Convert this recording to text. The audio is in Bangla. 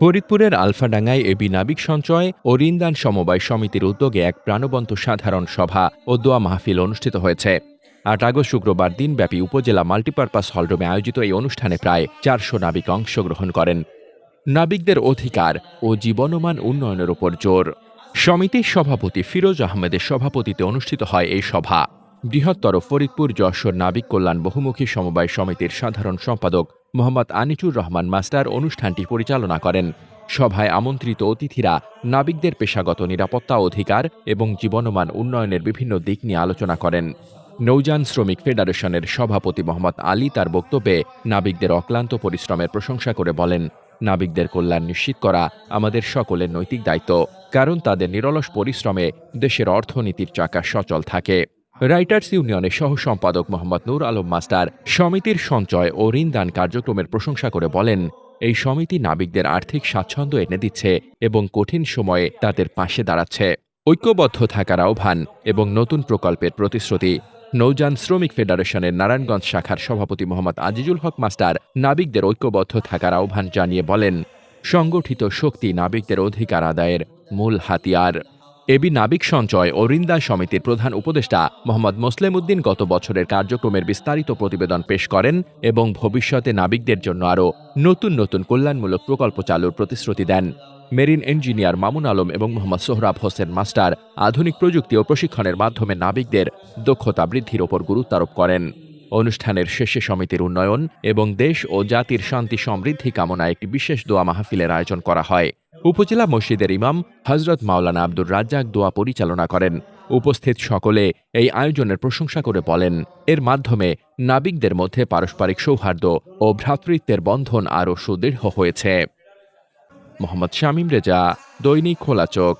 ফরিদপুরের আলফাডাঙ্গায় এবি নাবিক সঞ্চয় ও ঋণদান সমবায় সমিতির উদ্যোগে এক প্রাণবন্ত সাধারণ সভা ও দোয়া মাহফিল অনুষ্ঠিত হয়েছে। আট আগস্ট শুক্রবার দিনব্যাপী উপজেলা মাল্টিপারপাস হলরুমে আয়োজিত এই অনুষ্ঠানে প্রায় চারশো নাবিক অংশগ্রহণ করেন। নাবিকদের অধিকার ও জীবনমান উন্নয়নের উপর জোর। সমিতির সভাপতি ফিরোজ আহমেদের সভাপতিতে অনুষ্ঠিত হয় এই সভা। বৃহত্তর ফরিদপুর যশোর নাবিক কল্যাণ বহুমুখী সমবায় সমিতির সাধারণ সম্পাদক মোহাম্মদ আনিচুর রহমান মাস্টার অনুষ্ঠানটি পরিচালনা করেন। সভায় আমন্ত্রিত অতিথিরা নাবিকদের পেশাগত নিরাপত্তা অধিকার এবং জীবনমান উন্নয়নের বিভিন্ন দিক নিয়ে আলোচনা করেন। নৌযান শ্রমিক ফেডারেশনের সভাপতি মোহাম্মদ আলী তার বক্তব্যে নাবিকদের অক্লান্ত পরিশ্রমের প্রশংসা করে বলেন, নাবিকদের কল্যাণ নিশ্চিত করা আমাদের সকলের নৈতিক দায়িত্ব, কারণ তাদের নিরলস পরিশ্রমে দেশের অর্থনীতির চাকা সচল থাকে। রাইটার্স ইউনিয়নের সহ সম্পাদক মোহাম্মদ নূর আলম মাস্টার সমিতির সঞ্চয় ও ঋণদান কার্যক্রমের প্রশংসা করে বলেন, এই সমিতি নাবিকদের আর্থিক স্বাচ্ছন্দ্য এনে দিচ্ছে এবং কঠিন সময়ে তাদের পাশে দাঁড়াচ্ছে। ঐক্যবদ্ধ থাকার আহ্বান এবং নতুন প্রকল্পের প্রতিশ্রুতি। নৌযান শ্রমিক ফেডারেশনের নারায়ণগঞ্জ শাখার সভাপতি মোহাম্মদ আজিজুল হক মাস্টার নাবিকদের ঐক্যবদ্ধ থাকার আহ্বান জানিয়ে বলেন, সংগঠিত শক্তি নাবিকদের অধিকার আদায়ের মূল হাতিয়ার। এবি নাবিক সঞ্চয় ও ঋণদান সমিতির প্রধান উপদেষ্টা মোহাম্মদ মোসলেম উদ্দিন গত বছরের কার্যক্রমের বিস্তারিত প্রতিবেদন পেশ করেন এবং ভবিষ্যতে নাবিকদের জন্য আরও নতুন নতুন কল্যাণমূলক প্রকল্প চালুর প্রতিশ্রুতি দেন। মেরিন ইঞ্জিনিয়ার মামুন আলম এবং মোহাম্মদ সোহরাব হোসেন মাস্টার আধুনিক প্রযুক্তি ও প্রশিক্ষণের মাধ্যমে নাবিকদের দক্ষতা বৃদ্ধির ওপর গুরুত্বারোপ করেন। অনুষ্ঠানের শেষে সমিতির উন্নয়ন এবং দেশ ও জাতির শান্তি সমৃদ্ধি কামনায় একটি বিশেষ দোয়া মাহফিলের আয়োজন করা হয়। উপজেলা মসজিদের ইমাম হজরত মাওলানা আব্দুর রাজ্জাক দোয়া পরিচালনা করেন। উপস্থিত সকলে এই আয়োজনের প্রশংসা করে বলেন, এর মাধ্যমে নাবিকদের মধ্যে পারস্পরিক সৌহার্দ্য ও ভ্রাতৃত্বের বন্ধন আরও সুদৃঢ় হয়েছে। মোহাম্মদ শামীম রেজা, দৈনিক খোলা চোখ